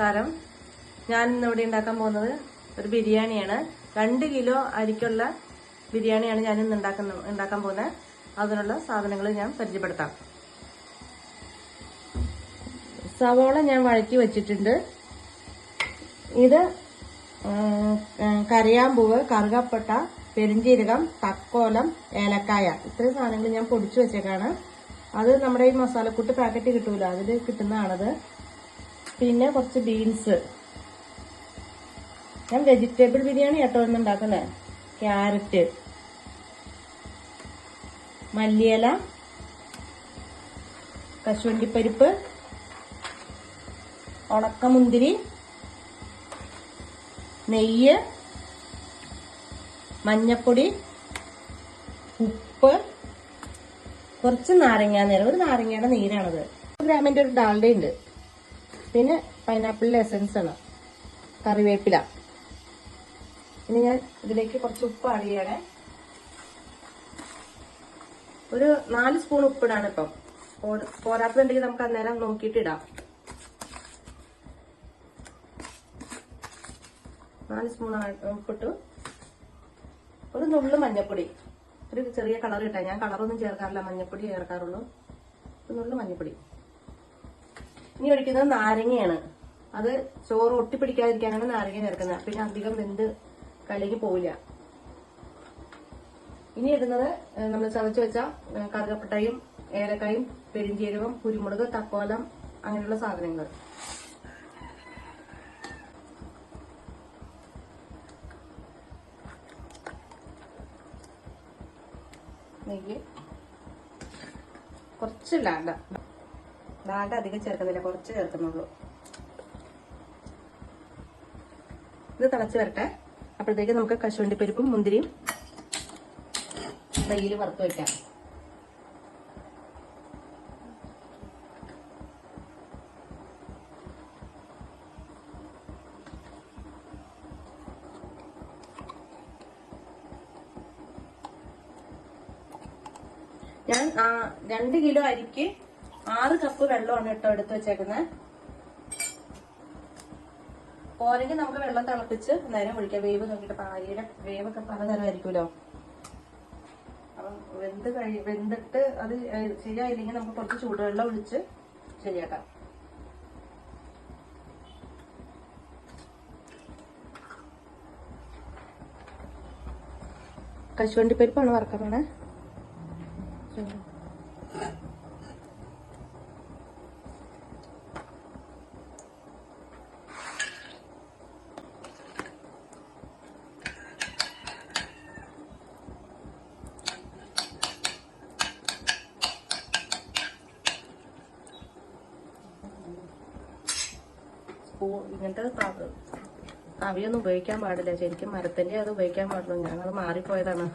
നമസ്കാരം. ഞാൻ ഇന്ന് ഇവിടെ ഉണ്ടാക്കാൻ പോകുന്നത് ഒരു ബിരിയാണിയാണ്. രണ്ട് കിലോ അരിക്കുള്ള ബിരിയാണിയാണ് ഞാൻ ഇന്ന് ഉണ്ടാക്കുന്ന ഉണ്ടാക്കാൻ പോകുന്നത്. അതിനുള്ള സാധനങ്ങൾ ഞാൻ പരിചയപ്പെടുത്താം. സവോള ഞാൻ വഴറ്റി വെച്ചിട്ടുണ്ട്. ഇത് കറിയാമ്പൂവ് കറുകപ്പട്ട പെരിഞ്ചീരകം തക്കോലം ഏലക്കായ. ഇത്രയും സാധനങ്ങൾ ഞാൻ പൊടിച്ചു വെച്ചേക്കാണ്. അത് നമ്മുടെ ഈ മസാലക്കൂട്ട് പാക്കറ്റ് കിട്ടൂല. അതിൽ കിട്ടുന്നതാണത്. പിന്നെ കുറച്ച് ബീൻസ് ഞാൻ വെജിറ്റബിൾ ബിരിയാണി കേട്ടോ ഇന്ന് ഉണ്ടാക്കുന്നത് ക്യാരറ്റ് മല്ലിയില കശുവണ്ടിപ്പരിപ്പ് ഉണക്കമുന്തിരി നെയ്യ് മഞ്ഞപ്പൊടി ഉപ്പ് കുറച്ച് നാരങ്ങാ നീര്. ഒരു നാരങ്ങയുടെ നീരാണത്. ഗ്രാമിന്റെ ഒരു ഡാൽഡ ഉണ്ട് പിന്നെ പൈനാപ്പിളിന്റെ എസൻസ് ആണ്. കറിവേപ്പില. ഇനി ഞാൻ ഇതിലേക്ക് കുറച്ച് ഉപ്പ് ആഡ് ചെയ്യണേ. ഒരു നാല് സ്പൂൺ ഉപ്പിടാണ് ഇപ്പം. പോരാത്തതുണ്ടെങ്കിൽ നമുക്ക് അന്നേരം നോക്കിയിട്ട് ഇടാം. നാല് സ്പൂൺ ഉപ്പിട്ടു. ഒരു നുള്ളു മഞ്ഞപ്പൊടി. ഒരു ചെറിയ കളർ കിട്ടാൻ ഞാൻ കളറൊന്നും ചേർക്കാറില്ല. മഞ്ഞപ്പൊടി ചേർക്കാറുള്ളൂ. ഒരു നുള്ളു മഞ്ഞപ്പൊടി. ഇനി ഒഴിക്കുന്നത് നാരങ്ങയാണ്. അത് ചോറ് ഒട്ടിപ്പിടിക്കാതിരിക്കാനാണ് നാരങ്ങ ചേർക്കുന്നത്. പിന്നെ അധികം വെന്ത് കളിക്ക് പോവില്ല. ഇനി ഇടുന്നത് നമ്മൾ ചതച്ച് വെച്ച കറുകപ്പട്ടയും ഏലക്കായും പെരിഞ്ചീരകം കുരുമുളക് തക്കോലം അങ്ങനെയുള്ള സാധനങ്ങൾ. നെയ്യ്. കുറച്ച് ലാണ്ട അധികം ചേർക്കുന്നില്ല കുറച്ച് ചേർക്കുന്നുള്ളൂ. ഇത് തിളച്ച് വരട്ടെ. അപ്പോഴത്തേക്ക് നമുക്ക് കശുവണ്ടി പരിപ്പും മുന്തിരിയും നെയ്യിൽ വറുത്ത് വെക്കാം. ഞാൻ രണ്ട് കിലോ അരിക്ക് ആറ് കപ്പ് വെള്ളമാണ് കേട്ടോ എടുത്ത് വെച്ചേക്കുന്നത് പോരെങ്കിൽ നമുക്ക് വെള്ളം തിളപ്പിച്ച് നേരം ഒഴിക്കാം. വേവ് നോക്കിയിട്ട് അപ്പൊ വേവൊക്കെ പലതരമായിരിക്കുമല്ലോ അപ്പം വെന്ത് കഴി വെന്തിട്ട് അത് ശരിയായില്ലെങ്കിൽ നമുക്ക് കുറച്ച് ചൂടുവെള്ളം ഒഴിച്ച് ശരിയാക്കാം. കശുവണ്ടി പരിപ്പാണ് വറക്കാൻ ഇങ്ങനത്തെ അവിയൊന്നും ഉപയോഗിക്കാൻ പാടില്ല. ശരിക്കും മരത്തിന്റെ അത് ഉപയോഗിക്കാൻ പാടുള്ളൂ. ഞങ്ങൾ മാറിപ്പോയതാണ്.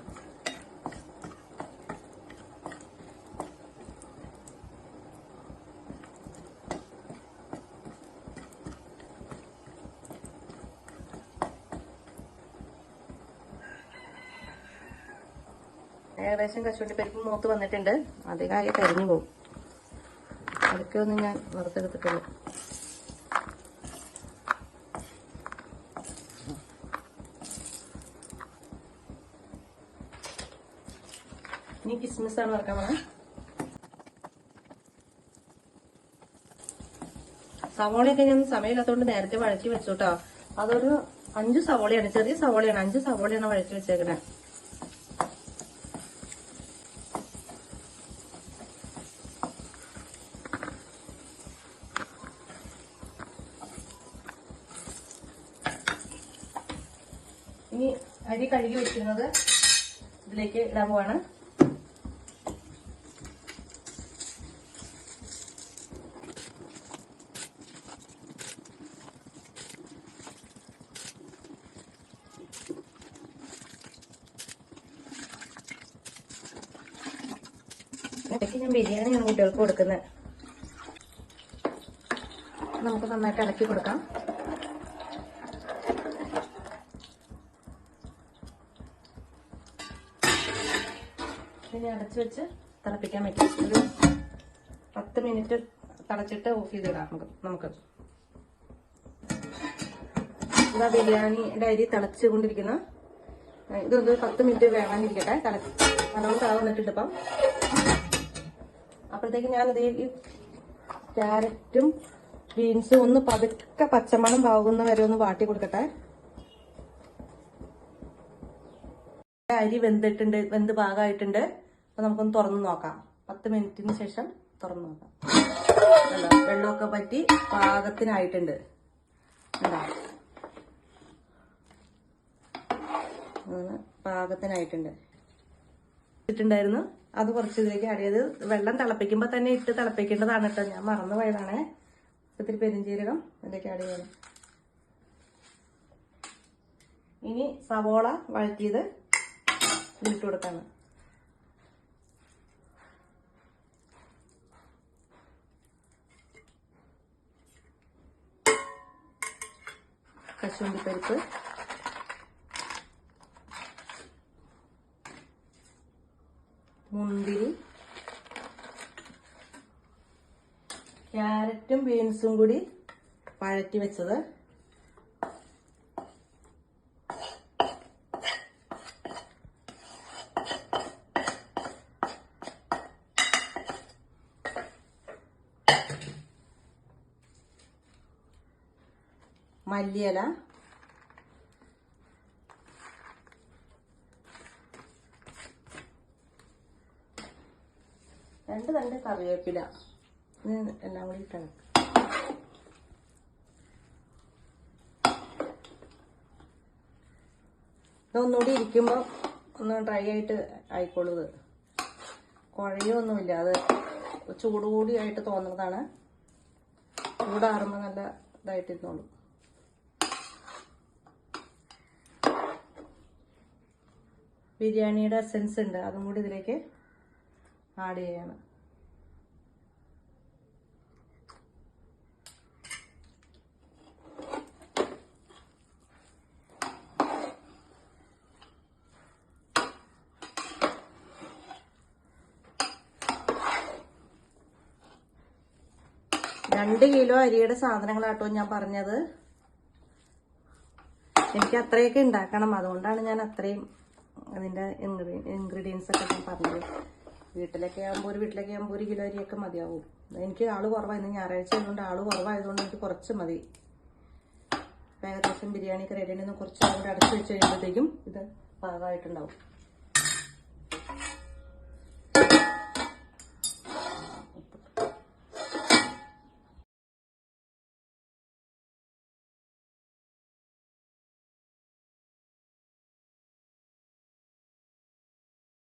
ഏകദേശം കശുവണ്ടി പരിപ്പ് മൂത്ത് വന്നിട്ടുണ്ട്. അധികമായി കരിഞ്ഞു പോകും അതൊക്കെ ഒന്നും ഞാൻ വറുത്തെടുത്തിട്ടുള്ളൂ ഇനി കിസ്മിസ് ആണ് വറക്കാൻ പോണേ. സവോളയൊക്കെ ഞാൻ സമയമില്ലാത്തതുകൊണ്ട് നേരത്തെ വഴറ്റി വെച്ചു കേട്ടോ അതൊരു അഞ്ച് സവോളയാണ് ചെറിയ സവോളയാണ്. അഞ്ച് സവോളയാണ് വഴറ്റി വെച്ചേക്കണേ. ഇനി അരി കഴുകി വെച്ചിരുന്നത് ഇതിലേക്ക് ഇടാൻ പോവാണ്. ഇടയ്ക്ക് ഞാൻ ബിരിയാണിയാണ് കുട്ടികൾക്ക് കൊടുക്കുന്നത്. നമുക്ക് നന്നായിട്ട് ഇളക്കി കൊടുക്കാം. ഇനി അടച്ചു വെച്ച് തിളപ്പിക്കാൻ പറ്റും. ഒരു പത്ത് മിനിറ്റ് തിളച്ചിട്ട് ഓഫ് ചെയ്തിടാം നമുക്ക് നമുക്ക്. ഇതാ ബിരിയാണിയുടെ അരി തിളച്ചുകൊണ്ടിരിക്കുന്ന. ഇതൊന്ന് പത്ത് മിനിറ്റ് വേണമെന്നിരിക്കട്ടെ തിള നല്ലോണം തിള വന്നിട്ടുണ്ട് ഇപ്പം. അപ്പോഴത്തേക്ക് ഞാൻ ഈ ക്യാരറ്റും ബീൻസും ഒന്ന് പതുക്കെ പച്ചമണം പാകുന്ന വരെ ഒന്ന് വാട്ടി കൊടുക്കട്ടെ. അരി വെന്തിട്ടുണ്ട് വെന്ത് പാകമായിട്ടുണ്ട് അപ്പൊ നമുക്കൊന്ന് തുറന്നു നോക്കാം. പത്ത് മിനിറ്റിന് ശേഷം തുറന്നു നോക്കാം? വെള്ളമൊക്കെ പറ്റി പാകത്തിനായിട്ടുണ്ട്. പാകത്തിനായിട്ടുണ്ട്. ഇട്ടിട്ടുണ്ടായിരുന്നു അത് കുറച്ച് ഇതിലേക്ക് ആഡ് ചെയ്ത് വെള്ളം തിളപ്പിക്കുമ്പോൾ തന്നെ ഇട്ട് തിളപ്പിക്കേണ്ടതാണ് കേട്ടോ ഞാൻ മറന്നു പോയതാണേ. ഇത്തിരി പെരിഞ്ചീരകം ഇതിലേക്ക് ആഡ് ചെയ്യണം. ഇനി സവോള വഴറ്റിയത് ഇട്ട് കൊടുക്കാണ്. കശുവണ്ടി പരിപ്പ് മുന്തിരി ക്യാരറ്റും ബീൻസും കൂടി പഴറ്റി വെച്ചത്. മല്ലിയില രണ്ട് തണ്ട് കറിവേപ്പില. എല്ലാം കൂടി ഇട്ടാണ് ഇതൊന്നുകൂടി ഇരിക്കുമ്പോൾ ഒന്ന് ഡ്രൈ ആയിട്ട് ആയിക്കോളൂ ഇത്. കുഴയൊന്നുമില്ല. അത് ചൂട് കൂടിയായിട്ട് തോന്നുന്നതാണ്. ചൂടാറുമ്പോൾ നല്ല ഇതായിട്ട് ഇരുന്നോളും ബിരിയാണിയുടെ എസെൻസ് ഉണ്ട്. അതും കൂടി ഇതിലേക്ക് ആഡ് ചെയ്യാണ്. രണ്ട് കിലോ അരിയുടെ സാധനങ്ങളാട്ടോ ഞാൻ പറഞ്ഞത്. എനിക്ക് അത്രയൊക്കെ ഉണ്ടാക്കണം. അതുകൊണ്ടാണ് ഞാൻ അത്രയും അതിന്റെ ഇൻഗ്രീഡിയൻസ് ഒക്കെ ഞാൻ പറഞ്ഞത്. വീട്ടിലൊക്കെ ആകുമ്പോൾ ഒരു വീട്ടിലൊക്കെ ആകുമ്പോൾ ഒരു കിലോ അരിയൊക്കെ മതിയാവും. എനിക്ക് ആൾ കുറവായിരുന്നു. ഞായറാഴ്ച ആയതുകൊണ്ട് ആൾ കുറവായതുകൊണ്ട് എനിക്ക് കുറച്ച് മതി. ഏകദേശം ബിരിയാണിയൊക്കെ റെഡി ആണെങ്കിൽ കുറച്ച് കൂടെ അടച്ചു വെച്ച് കഴിയുമ്പോഴത്തേക്കും ഇത് പാകമായിട്ടുണ്ടാവും.